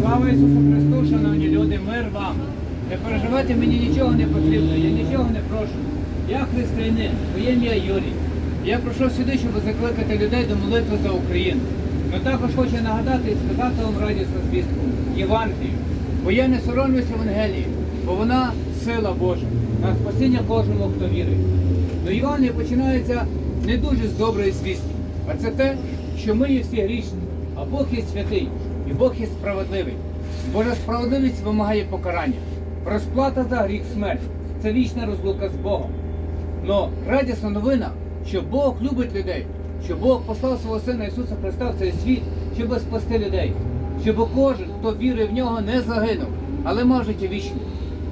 Слава Ісусу Христу, шановні люди, мир вам. Не переживайте, мені нічого не потрібно, я нічого не прошу. Я християнин, моє ім'я Юрій. Я прийшов сюди, щоб закликати людей до молитви за Україну. Но також хочу нагадати і сказати вам радісну звістку Євангелію. Бо я не соромлюсь Євангелії, бо вона сила Божа на спасіння кожному, хто вірить. До Євангелія починається не дуже з доброї звістки, а це те, що ми є всі грішні, а Бог є святий, і Бог є справедливий. Божа справедливість вимагає покарання. Розплата за гріх смерть це вічна розлука з Богом. Но радісна новина, що Бог любить людей, що Бог послав свого Сина Ісуса Христа в цей світ, щоб спасти людей, щоб кожен, хто вірить в нього, не загинув, але мав життя вічне.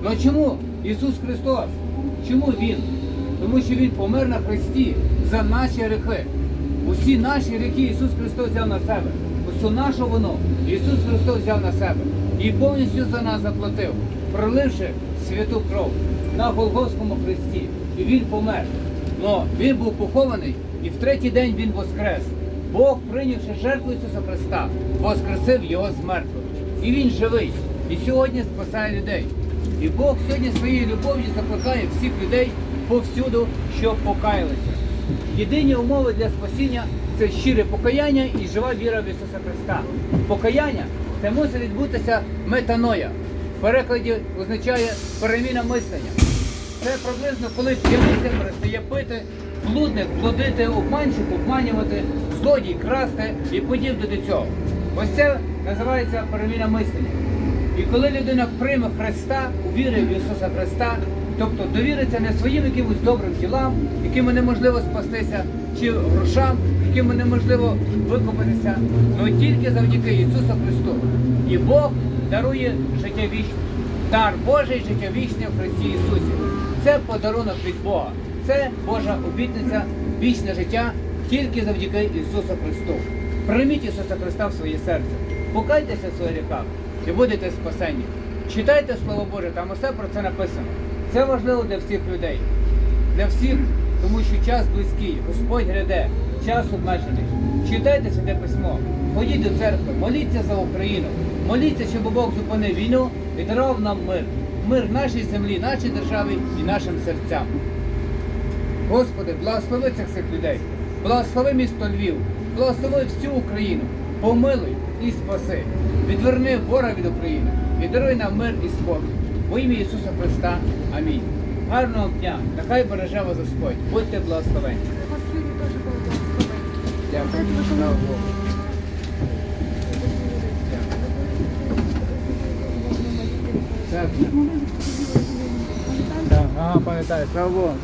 Ну чому Ісус Христос? Чому Він? Тому що Він помер на Христі за наші гріхи. Усі наші гріхи Ісус Христос взяв на себе. Усю нашу вину Ісус Христос взяв на себе і повністю за нас заплатив, проливши святу кров на Голгофському хресті. І Він помер. Но Він був похований, і в третій день Він воскрес. Бог, прийнявши жертву Ісуса Христа, воскресив Його з мертвих. І Він живий. І сьогодні спасає людей. І Бог сьогодні своєю любов'ю закликає всіх людей повсюду, щоб покаялися. Єдині умови для спасіння це щире покаяння і жива віра в Ісуса Христа. Покаяння це мусить відбутися метаноя. В перекладі означає переміна мислення. Це приблизно коли п'яниця перестає пити, блудник, блудити, обманщик, обманювати, злодій, красти і подібне до цього. Ось це називається переміна мислення. І коли людина прийме Христа, увірить в Ісуса Христа, тобто довіриться не своїм якимось добрим ділам, якими неможливо спастися, чи грошам, якими неможливо викупитися, але тільки завдяки Ісусу Христу. І Бог дарує життя вічне. Дар Божий життя вічне в Христі Ісусі. Це подарунок від Бога. Це Божа обітниця, вічне життя тільки завдяки Ісусу Христу. Прийміть Ісуса Христа в своє серце, покайтеся в своїх гріхах і будете спасені. Читайте Слово Боже, там усе про це написано. Це важливо для всіх людей. Для всіх, тому що час близький, Господь гряде, час обмежений. Читайте святе письмо, ходіть до церкви, моліться за Україну, моліться, щоб Бог зупинив війну і дарував нам мир. Мир нашій землі, нашій державі і нашим серцям. Господи, благослови цих всіх людей, благослови місто Львів, благослови всю Україну, помилуй і спаси. Відверни ворога від України і нам мир і спокій. Во ім'я Ісуса Христа. Амінь. Гарного дня, нехай береже вас Господь. Будьте благословені. Дякую. Слава Богу. Так. Ага, пам'ятаю. Слава Богу.